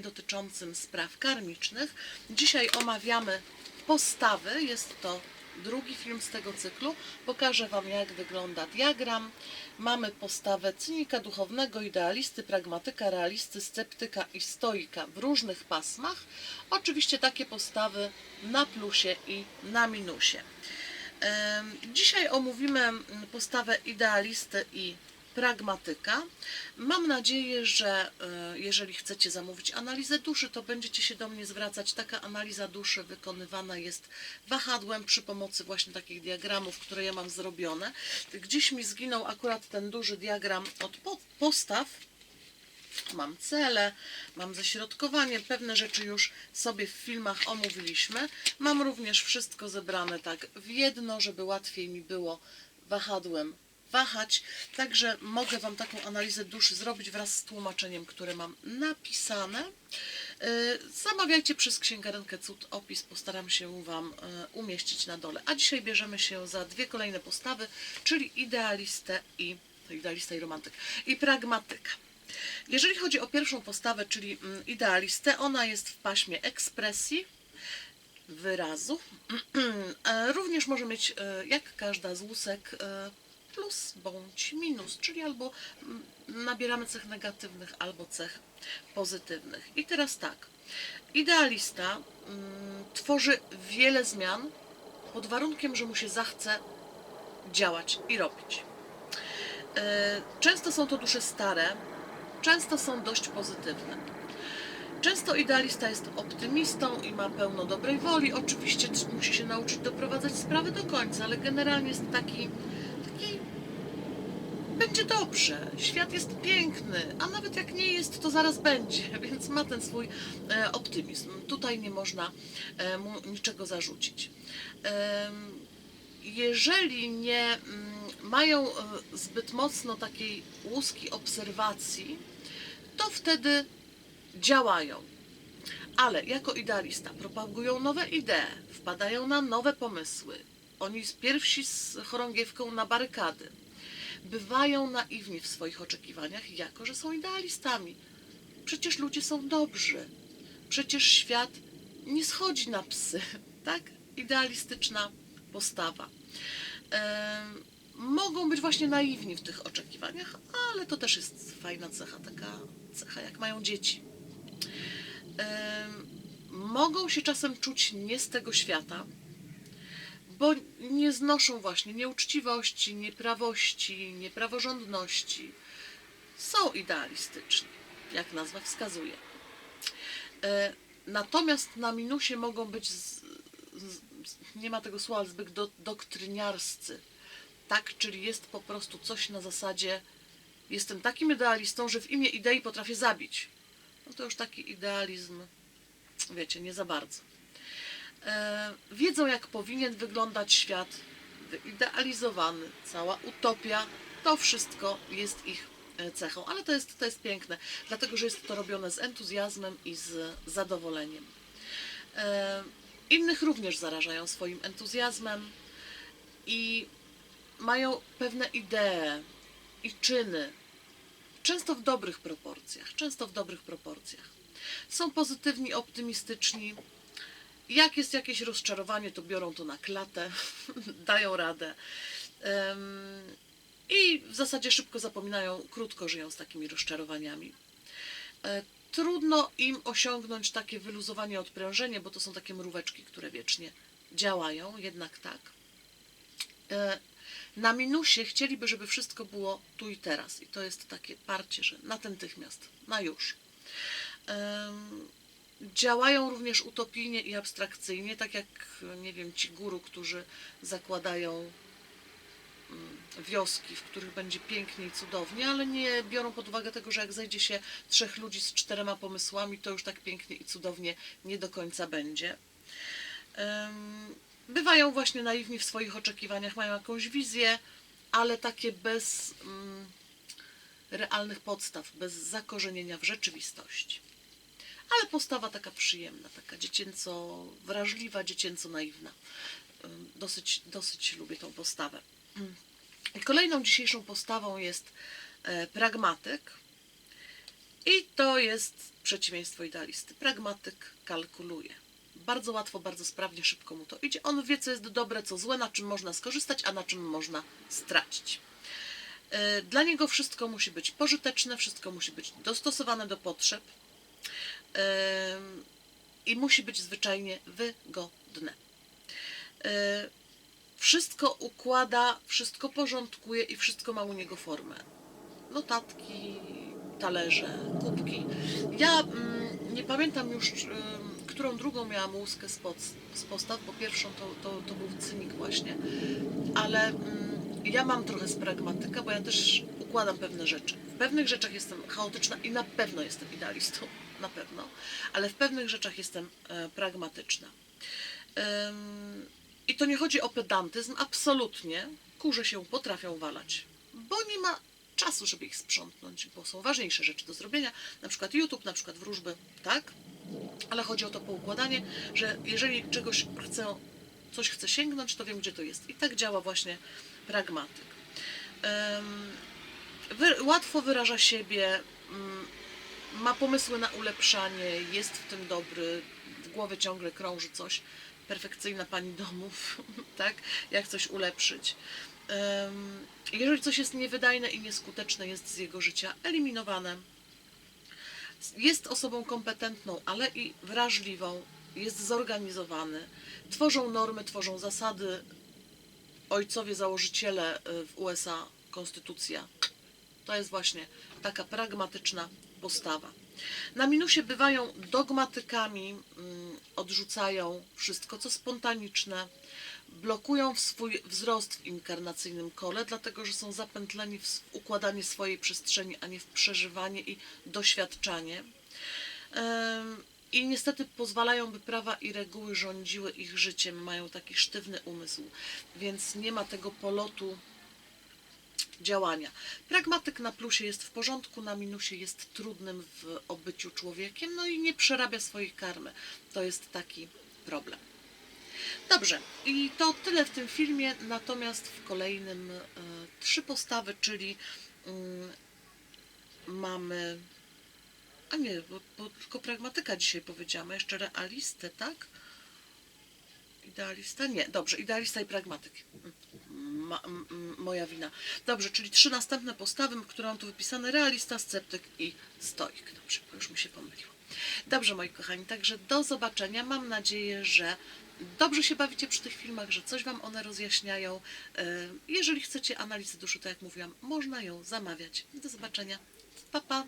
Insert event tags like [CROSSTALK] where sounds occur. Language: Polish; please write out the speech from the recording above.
dotyczącym spraw karmicznych. Dzisiaj omawiamy postawy. Jest to drugi film z tego cyklu. Pokażę Wam, jak wygląda diagram. Mamy postawę cynika duchownego, idealisty, pragmatyka, realisty, sceptyka i stoika w różnych pasmach. Oczywiście takie postawy na plusie i na minusie. Dzisiaj omówimy postawę idealisty i pragmatyka. Mam nadzieję, że e, jeżeli chcecie zamówić analizę duszy, to będziecie się do mnie zwracać. Taka analiza duszy wykonywana jest wahadłem przy pomocy właśnie takich diagramów, które ja mam zrobione. Gdzieś mi zginął akurat ten duży diagram od po- postaw, mam cele, mam ześrodkowanie, pewne rzeczy już sobie w filmach omówiliśmy. Mam również wszystko zebrane tak w jedno, żeby łatwiej mi było wahadłem wahać. Także mogę Wam taką analizę duszy zrobić wraz z tłumaczeniem, które mam napisane. Yy, Zamawiajcie przez księgarenkę Cud Opis, postaram się Wam yy, umieścić na dole. A dzisiaj bierzemy się za dwie kolejne postawy, czyli idealistę i idealista i romantyk i pragmatyka. Jeżeli chodzi o pierwszą postawę, czyli mm, idealistę, ona jest w paśmie ekspresji, wyrazu. [CLEARS THROAT] E, Również może mieć, e, jak każda z łusek, e, plus bądź minus, czyli albo mm, nabieramy cech negatywnych, albo cech pozytywnych. I teraz tak, idealista mm, tworzy wiele zmian pod warunkiem, że mu się zachce działać i robić. E, Często są to dusze stare, często są dość pozytywne. Często idealista jest optymistą i ma pełno dobrej woli. Oczywiście musi się nauczyć doprowadzać sprawy do końca, ale generalnie jest taki będzie dobrze. Świat jest piękny, a nawet jak nie jest, to zaraz będzie, [LAUGHS] więc ma ten swój e, optymizm. Tutaj nie można e, mu niczego zarzucić. Jeżeli nie mm, mają e, zbyt mocno takiej łuski obserwacji, to wtedy działają. Ale jako idealista propagują nowe idee, wpadają na nowe pomysły. Oni pierwsi z chorągiewką na barykady. Bywają naiwni w swoich oczekiwaniach, jako że są idealistami. Przecież ludzie są dobrzy. Przecież świat nie schodzi na psy. [LAUGHS] Tak? Idealistyczna postawa. Mogą być właśnie naiwni w tych oczekiwaniach, ale to też jest fajna cecha, taka cecha jak mają dzieci. Mogą się czasem czuć nie z tego świata, bo nie znoszą właśnie nieuczciwości, nieprawości, niepraworządności. Są idealistyczni, jak nazwa wskazuje. E, Natomiast na minusie mogą być, z, z, nie ma tego słowa, zbyt do, doktryniarscy. Tak, czyli jest po prostu coś na zasadzie jestem takim idealistą, że w imię idei potrafię zabić. No to już taki idealizm, wiecie, nie za bardzo. E, wiedzą, jak powinien wyglądać świat, wyidealizowany, cała utopia, to wszystko jest ich e, cechą, ale to jest, to jest piękne, dlatego że jest to robione z entuzjazmem i z zadowoleniem. E, innych również zarażają swoim entuzjazmem i mają pewne idee i czyny, często w dobrych proporcjach, często w dobrych proporcjach. Są pozytywni, optymistyczni. Jak jest jakieś rozczarowanie, to biorą to na klatę, [LAUGHS] dają radę. I w zasadzie szybko zapominają, krótko żyją z takimi rozczarowaniami. E, Trudno im osiągnąć takie wyluzowanie, odprężenie, bo to są takie mróweczki, które wiecznie działają, jednak tak. E, Na minusie chcieliby, żeby wszystko było tu i teraz. I to jest takie parcie, że natychmiast, na już. Działają również utopijnie i abstrakcyjnie, tak jak, nie wiem, ci guru, którzy zakładają mm, wioski, w których będzie pięknie i cudownie, ale nie biorą pod uwagę tego, że jak zejdzie się trzech ludzi z czterema pomysłami, to już tak pięknie i cudownie nie do końca będzie. Bywają właśnie naiwni w swoich oczekiwaniach, mają jakąś wizję, ale takie bez mm, realnych podstaw, bez zakorzenienia w rzeczywistości. Ale postawa taka przyjemna, taka dziecięco wrażliwa, dziecięco naiwna. Dosyć, dosyć lubię tą postawę. I Kolejną dzisiejszą postawą jest e, pragmatyk. I to jest przeciwieństwo idealisty. Pragmatyk kalkuluje. Bardzo łatwo, bardzo sprawnie, szybko mu to idzie. On wie, co jest dobre, co złe, na czym można skorzystać, a na czym można stracić. E, Dla niego wszystko musi być pożyteczne, wszystko musi być dostosowane do potrzeb i musi być zwyczajnie wygodne. Wszystko układa, wszystko porządkuje i wszystko ma u niego formę. Notatki, talerze, kubki. Ja mm, nie pamiętam już, którą drugą miałam łuskę z, pod, z postaw, bo pierwszą to, to, to był cynik właśnie, ale mm, ja mam trochę z pragmatyka, bo ja też układam pewne rzeczy. W pewnych rzeczach jestem chaotyczna i na pewno jestem idealistą, na pewno, ale w pewnych rzeczach jestem e, pragmatyczna. I to nie chodzi o pedantyzm, absolutnie. Kurze się potrafią walać, bo nie ma czasu, żeby ich sprzątnąć, bo są ważniejsze rzeczy do zrobienia, na przykład YouTube, na przykład wróżby, tak? Ale chodzi o to poukładanie, że jeżeli czegoś chcę, coś chcę sięgnąć, to wiem, gdzie to jest. I tak działa właśnie pragmatyk. Wy, łatwo wyraża siebie, mm, ma pomysły na ulepszanie, jest w tym dobry, w głowie ciągle krąży coś. Perfekcyjna pani domów, [LAUGHS] tak? Jak coś ulepszyć. Jeżeli coś jest niewydajne i nieskuteczne, jest z jego życia eliminowane. Jest osobą kompetentną, ale i wrażliwą, jest zorganizowany. Tworzą normy, tworzą zasady. Ojcowie założyciele y, w USA, konstytucja. To jest właśnie taka pragmatyczna postawa. Na minusie bywają dogmatykami, mm, odrzucają wszystko, co spontaniczne, blokują swój wzrost w inkarnacyjnym kole, dlatego że są zapętleni w układanie swojej przestrzeni, a nie w przeżywanie i doświadczanie. I niestety pozwalają, by prawa i reguły rządziły ich życiem. Mają taki sztywny umysł, więc nie ma tego polotu działania. Pragmatyk na plusie jest w porządku, na minusie jest trudnym w obyciu człowiekiem, no i nie przerabia swojej karmy. To jest taki problem. Dobrze, i to tyle w tym filmie, natomiast w kolejnym e, trzy postawy, czyli mm, mamy. A nie, bo, bo tylko pragmatyka dzisiaj powiedziałam, jeszcze realistę, tak? Idealista? Nie, dobrze, idealista i pragmatyk. Moja wina. Dobrze, czyli trzy następne postawy, które mam tu wypisane: realista, sceptyk i stoik. Dobrze, bo już mi się pomyliło. Dobrze, moi kochani, także do zobaczenia. Mam nadzieję, że dobrze się bawicie przy tych filmach, że coś Wam one rozjaśniają. E, Jeżeli chcecie analizy duszy, tak jak mówiłam, można ją zamawiać. Do zobaczenia. Pa, pa.